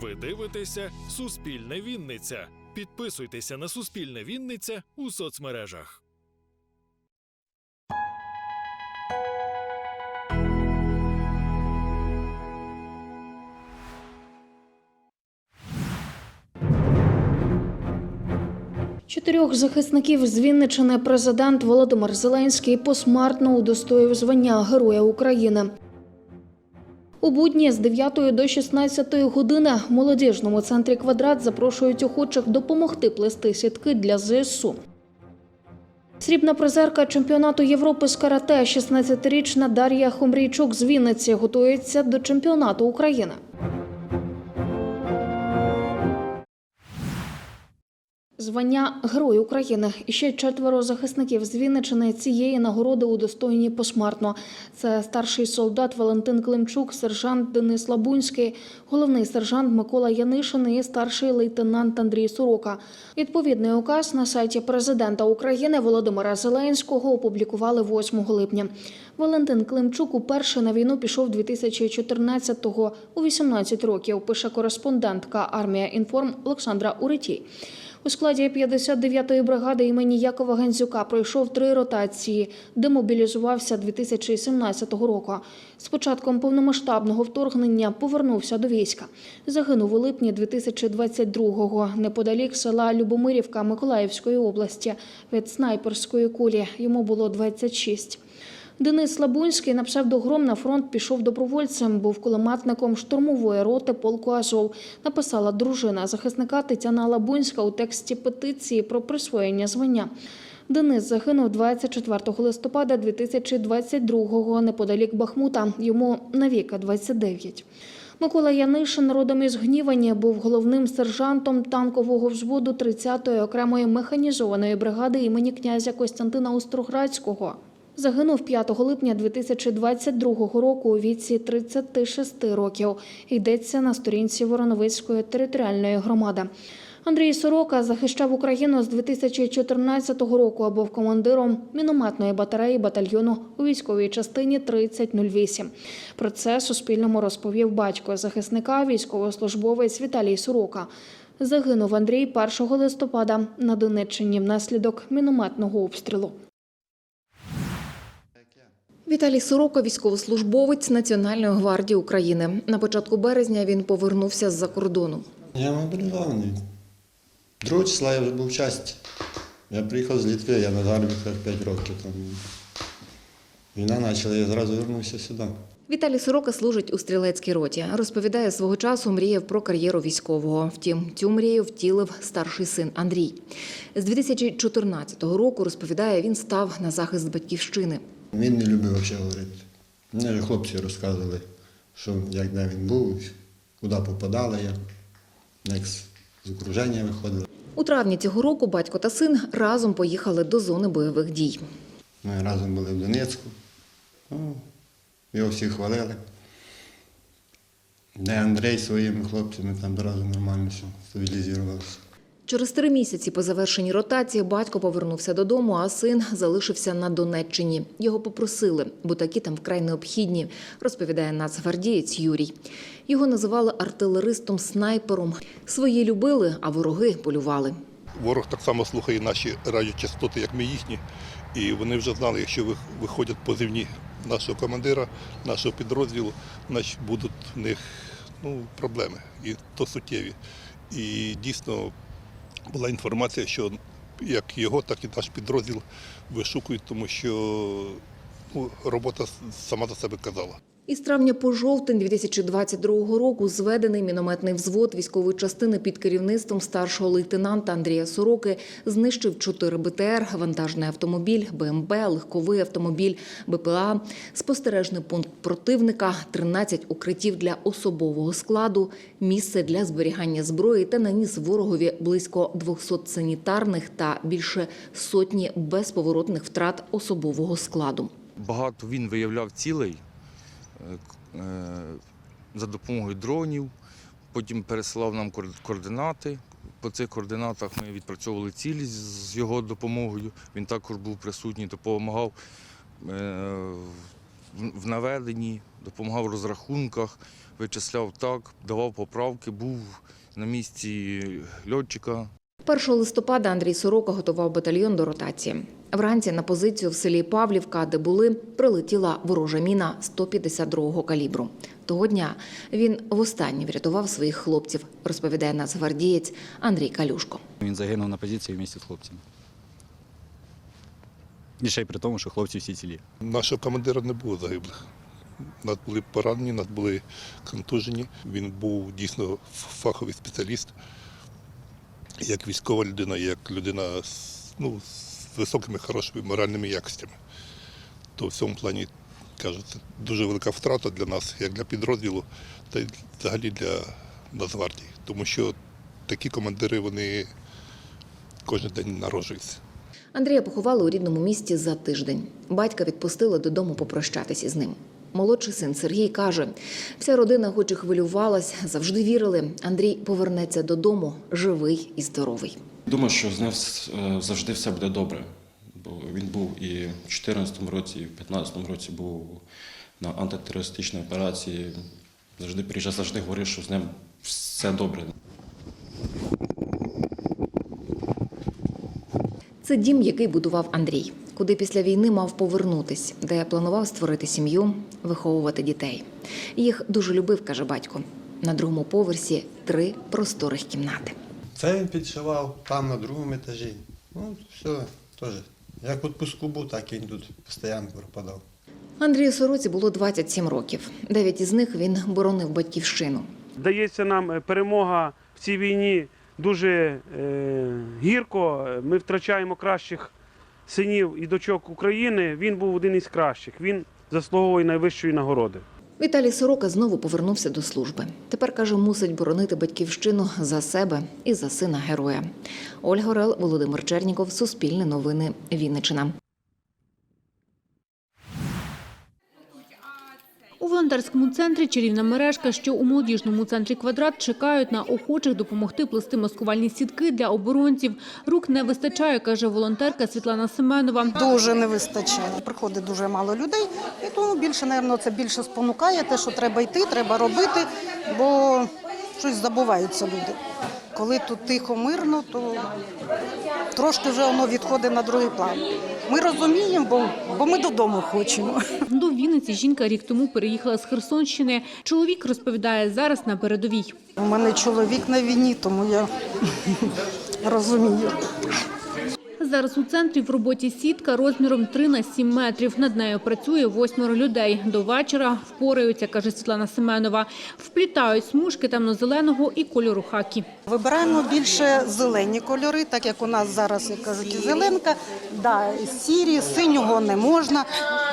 Ви дивитеся Суспільне Вінниця. Підписуйтеся на Суспільне Вінниця у соцмережах. Чотирьох захисників з Вінничини президент Володимир Зеленський посмертно удостоїв звання Героя України. У будні з 9 до 16 години в молодіжному центрі Квадрат запрошують охочих допомогти плести сітки для ЗСУ. Срібна призерка чемпіонату Європи з карате, 16-річна Дар'я Хомрійчук з Вінниці, готується до чемпіонату України. Звання Герой України і ще четверо захисників з Вінничини цієї нагороди удостоєні посмертно. Це старший солдат Валентин Климчук, сержант Денис Лабунський, головний сержант Микола Янишин і старший лейтенант Андрій Сорока. Відповідний указ на сайті президента України Володимира Зеленського опублікували 8 липня. Валентин Климчук уперше на війну пішов 2014-го у 18 років. Пише кореспондентка армія інформ Олександра Уритій. У складі 59-ї бригади імені Якова Гензюка пройшов три ротації, демобілізувався 2017 року. З початком повномасштабного вторгнення повернувся до війська. Загинув у липні 2022-го неподалік села Любомирівка Миколаївської області від снайперської кулі. Йому було 26. Денис Лабунський на псевдогром на фронт пішов добровольцем, був кулеметником штурмової роти полку Азов. Написала дружина захисника Тетяна Лабунська у тексті петиції про присвоєння звання. Денис загинув 24 листопада 2022-го неподалік Бахмута. Йому навіки 29. Микола Янишин, родом із Гнівані, був головним сержантом танкового взводу 30-ї окремої механізованої бригади імені князя Костянтина Остроградського. Загинув 5 липня 2022 року у віці 36 років. Йдеться на сторінці Вороновицької територіальної громади. Андрій Сорока захищав Україну з 2014 року, а був командиром мінометної батареї батальйону у військовій частині 3008. Про це Суспільному розповів батько захисника, військовослужбовець Віталій Сорока. Загинув Андрій 1 листопада на Донеччині внаслідок мінометного обстрілу. Віталій Сорока, військовослужбовець Національної гвардії України. На початку березня він повернувся з-за кордону. Я мобілізований. 2 числа я вже був в часті. Я приїхав з Літви, я на заробітках 5 років. Там. Війна почала, я зразу вернувся сюди. Віталій Сорока служить у стрілецькій роті. Розповідає, свого часу мріяв про кар'єру військового. Втім, цю мрію втілив старший син Андрій. З 2014 року, розповідає, він став на захист батьківщини. Він не любив взагалі говорити. Мені вже хлопці розказували, що як де він був, куди попадали я, як з окруження виходили. У травні цього року батько та син разом поїхали до зони бойових дій. Ми разом були в Донецьку. Ну, його всі хвалили. Де Андрій своїми хлопцями там одразу нормально все стабілізувалося. Через три місяці по завершенні ротації батько повернувся додому, а син залишився на Донеччині. Його попросили, бо такі там вкрай необхідні, розповідає нацгвардієць Юрій. Його називали артилеристом-снайпером. Свої любили, а вороги полювали. Ворог так само слухає наші радіочастоти, як ми їхні. І вони вже знали, якщо ви- виходять позивні нашого командира, нашого підрозділу, значить будуть в них ну, проблеми, і то суттєві. І дійсно була інформація, що як його, так і наш підрозділ вишукують, тому що ну, робота сама за себе казала. Із травня по жовтень 2022 року зведений мінометний взвод військової частини під керівництвом старшого лейтенанта Андрія Сороки знищив 4 БТР, вантажний автомобіль, БМБ, легковий автомобіль, БПА, спостережний пункт противника, 13 укриттів для особового складу, місце для зберігання зброї та наніс ворогові близько 200 санітарних та більше сотні безповоротних втрат особового складу. Багато він виявляв е, за допомогою дронів, потім пересилав нам координати. По цих координатах ми відпрацьовували цілі з- його допомогою. Він також був присутній, допомагав е, в наведенні допомагав в розрахунках, вичисляв так, давав поправки, був на місці льотчика. 1 листопада Андрій Сорока готував батальйон до ротації. Вранці на позицію в селі Павлівка, де були, прилетіла ворожа міна 152-го калібру. Того дня він востаннє врятував своїх хлопців, розповідає нацгвардієць Андрій Калюшко. Він загинув на позиції місті з хлопцями. І ще й при тому, що хлопці всі цілі. Нашого командира не було загиблих. Нас були поранені, нас були контужені. Він був дійсно фаховий спеціаліст, як військова людина, як людина ну, з високими хорошими моральними якостями. То в цьому плані кажуть, дуже велика втрата для нас, як для підрозділу, та й взагалі для Нацгвардії. Тому що такі командири вони кожен день народжуються. Андрія поховали у рідному місті за тиждень. Батька відпустили додому попрощатись із ним. Молодший син Сергій каже, вся родина, хоч і хвилювалась, завжди вірили. Андрій повернеться додому живий і здоровий. Думаю, що з ним е, завжди все буде добре. Бо він був і в 2014 році, і в 2015 році був на антитерористичній операції. Завжди приїжджав, завжди говорив, що з ним все добре. Це дім, який будував Андрій, куди після війни мав повернутись, де планував створити сім'ю, виховувати дітей. Їх дуже любив, каже батько. На другому поверсі три просторих кімнати. Це він підшивав там на другому етажі. Ну, все, теж. Як в відпуску був, так і він тут постійно пропадав. Андрію Сороці було 27 років. Дев'ять із них він боронив батьківщину. Дається нам е, перемога в цій війні дуже е, гірко. Ми втрачаємо кращих синів і дочок України. Він був один із кращих. Він заслуговує найвищої нагороди. Віталій Сорока знову повернувся до служби. Тепер каже, мусить боронити батьківщину за себе і за сина героя. Ольга Орел, Володимир Черніков, Суспільне новини, Вінниччина. Волонтерському центрі «Чарівна мережка», що у молодіжному центрі «Квадрат» чекають на охочих допомогти плести маскувальні сітки для оборонців. Рук не вистачає, каже волонтерка Світлана Семенова. Дуже не вистачає. Приходить дуже мало людей, і тому більше, мабуть, це більше спонукає те, що треба йти, треба робити, бо щось забуваються люди. Коли тут тихо, мирно, то трошки вже воно відходить на другий план. Ми розуміємо, бо, бо ми додому хочемо. До Вінниці жінка рік тому переїхала з Херсонщини. Чоловік розповідає, зараз на передовій. У мене чоловік на війні, тому я розумію. Зараз у центрі в роботі сітка розміром 3 на 7 метрів. Над нею працює восьмеро людей. До вечора впораються, каже Світлана Семенова. Вплітають смужки темно-зеленого і кольору хакі. Вибираємо більше зелені кольори, так як у нас зараз, як кажуть, і зеленка, да, сірі, синього не можна,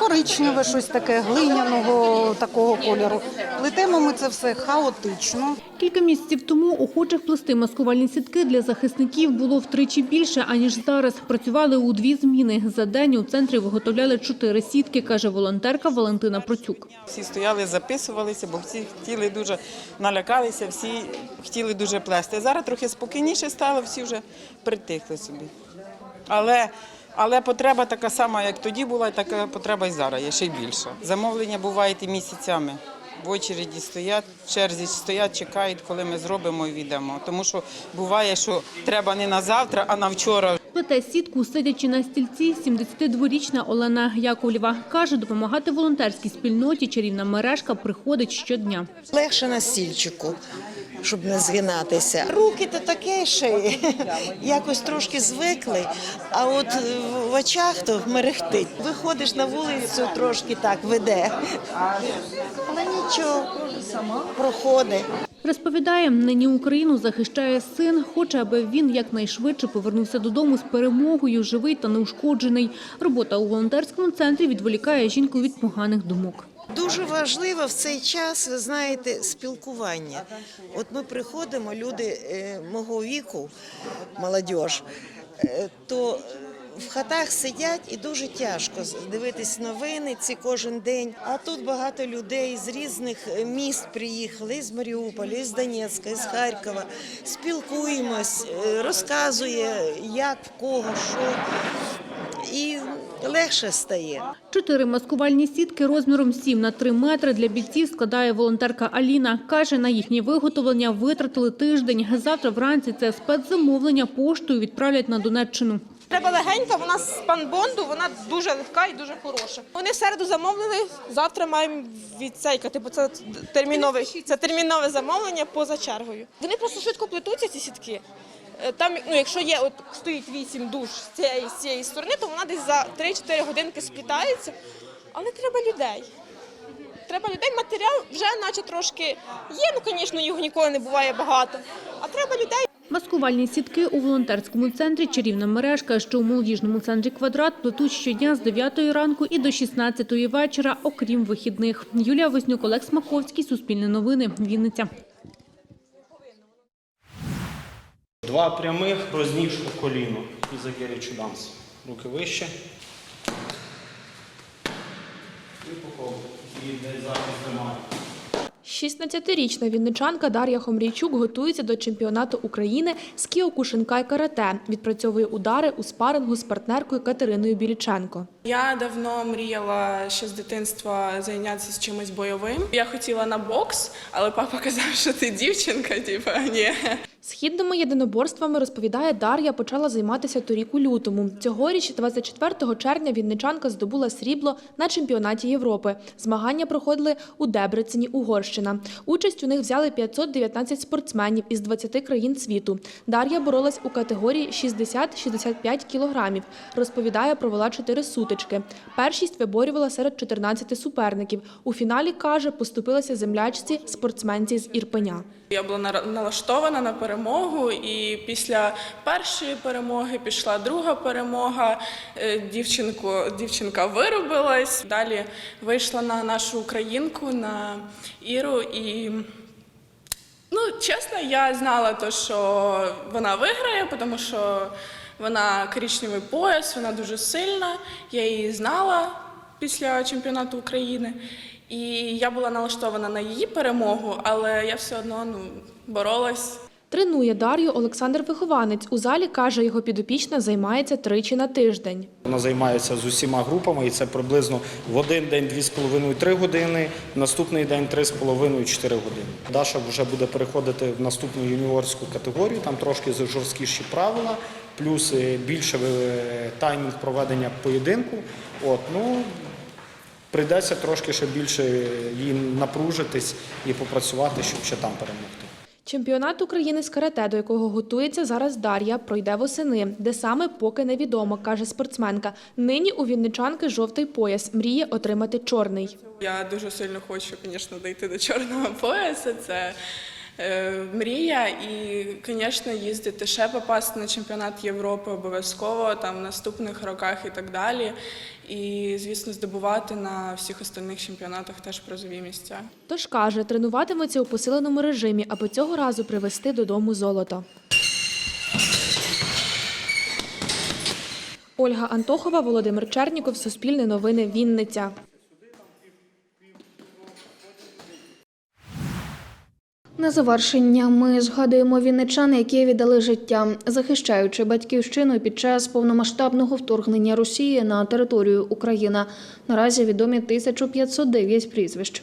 коричневе, щось таке, глиняного такого кольору. Плетемо ми це все хаотично. Кілька місяців тому охочих плести маскувальні сітки для захисників було втричі більше, аніж зараз. Працювали у дві зміни. За день у центрі виготовляли чотири сітки, каже волонтерка Валентина Процюк. Всі стояли, записувалися, бо всі хотіли дуже налякалися, всі хотіли дуже плести. Зараз трохи спокійніше стало, всі вже притихли собі. Але, але потреба така сама, як тоді була, така потреба і зараз, є ще й більша. Замовлення бувають і місяцями. В очереді стоять, в черзі стоять, чекають, коли ми зробимо і віддамо. Тому що буває, що треба не на завтра, а на вчора. Плете сітку, сидячи на стільці, 72-річна Олена Яковлєва. Каже, допомагати волонтерській спільноті чарівна мережка приходить щодня. Легше на стільчику, щоб не згинатися. Руки то таке ще якось трошки звикли, а от в очах то мерехтить. Виходиш на вулицю, трошки так веде. Але нічого, проходить. Розповідає, нині Україну захищає син, хоче, аби він якнайшвидше повернувся додому з перемогою, живий та неушкоджений. Робота у волонтерському центрі відволікає жінку від поганих думок. Дуже важливо в цей час, ви знаєте, спілкування. От ми приходимо, люди е, мого віку, молодь, е, то в хатах сидять і дуже тяжко дивитись новини ці кожен день. А тут багато людей з різних е, міст приїхали з Маріуполя, з Донецька, з Харкова. Спілкуємось, е, розказує, як в кого, що. І легше стає. Чотири маскувальні сітки розміром 7 на 3 метри для бійців складає волонтерка Аліна. Каже, на їхнє виготовлення витратили тиждень. Завтра вранці це спецзамовлення поштою відправлять на Донеччину. Треба легенька, вона з панбонду, вона дуже легка і дуже хороша. Вони в середу замовили, завтра маємо відцейкати, бо це термінове, це термінове замовлення поза чергою. Вони просто швидко плетуться, ці сітки. Е, Там, ну, якщо є, от стоїть вісім душ з цієї, з цієї сторони, то вона десь за 3-4 годинки сплітається. Але треба людей. Треба людей, матеріал вже наче трошки є, ну, звісно, його ніколи не буває багато. А треба людей. Маскувальні сітки у волонтерському центрі «Чарівна мережка», що у молодіжному центрі «Квадрат» плетуть щодня з 9 ранку і до 16 вечора, окрім вихідних. Юлія Вознюк, Олег Смаковський, Суспільне новини, Вінниця. Два прямих, розніж у коліно. І загірі чуданс. Руки вище. І по. І десь захист тримає. 16-річна вінничанка Дар'я Хомрійчук готується до чемпіонату України з кіокушинкай карате. Відпрацьовує удари у спарингу з партнеркою Катериною Біліченко. Я давно мріяла ще з дитинства зайнятися з чимось бойовим. Я хотіла на бокс, але папа казав, що ти дівчинка, типу, ні. Східними єдиноборствами, розповідає Дар'я, почала займатися торік у лютому. Цьогоріч, 24 червня, вінничанка здобула срібло на чемпіонаті Європи. Змагання проходили у Дебрецені, Угорщина. Участь у них взяли 519 спортсменів із 20 країн світу. Дар'я боролась у категорії 60-65 кілограмів. Розповідає, провела чотири сутички. Першість виборювала серед 14 суперників. У фіналі, каже, поступилася землячці спортсменці з Ірпеня. Я була налаштована на перемогу, і після першої перемоги пішла друга перемога. Е, Дівчинку, дівчинка виробилась. Далі вийшла на нашу українку, на Іру і. Ну, чесно, я знала то, що вона виграє, тому що вона коричневий пояс, вона дуже сильна. Я її знала після чемпіонату України. І я була налаштована на її перемогу, але я все одно ну, боролась. Тренує Дар'ю Олександр Вихованець. У залі, каже, його підопічна займається тричі на тиждень. Вона займається з усіма групами, і це приблизно в один день 2,5-3 години, наступний день 3,5-4 години. Даша вже буде переходити в наступну юніорську категорію, там трошки жорсткіші правила, плюс е, більше е, таймінг проведення поєдинку. От, ну, прийдеться трошки ще більше їй напружитись і попрацювати, щоб ще там перемогти. Чемпіонат України з карате, до якого готується зараз Дар'я, пройде восени, де саме поки невідомо, каже спортсменка. Нині у вінничанки жовтий пояс, мріє отримати чорний. Я дуже сильно хочу, звісно, дійти до чорного пояса. Це е, мрія. І, звісно, їздити ще попасти на чемпіонат Європи обов'язково там в наступних роках і так далі. І, звісно, здобувати на всіх остальних чемпіонатах теж призові місця. Тож каже, тренуватиметься у посиленому режимі, аби цього разу привезти додому золото. Ольга Антохова, Володимир Черніков, Суспільне новини, Вінниця. На завершення ми згадуємо вінничан, які віддали життя, захищаючи батьківщину під час повномасштабного вторгнення Росії на територію України. Наразі відомі 1509 прізвищ.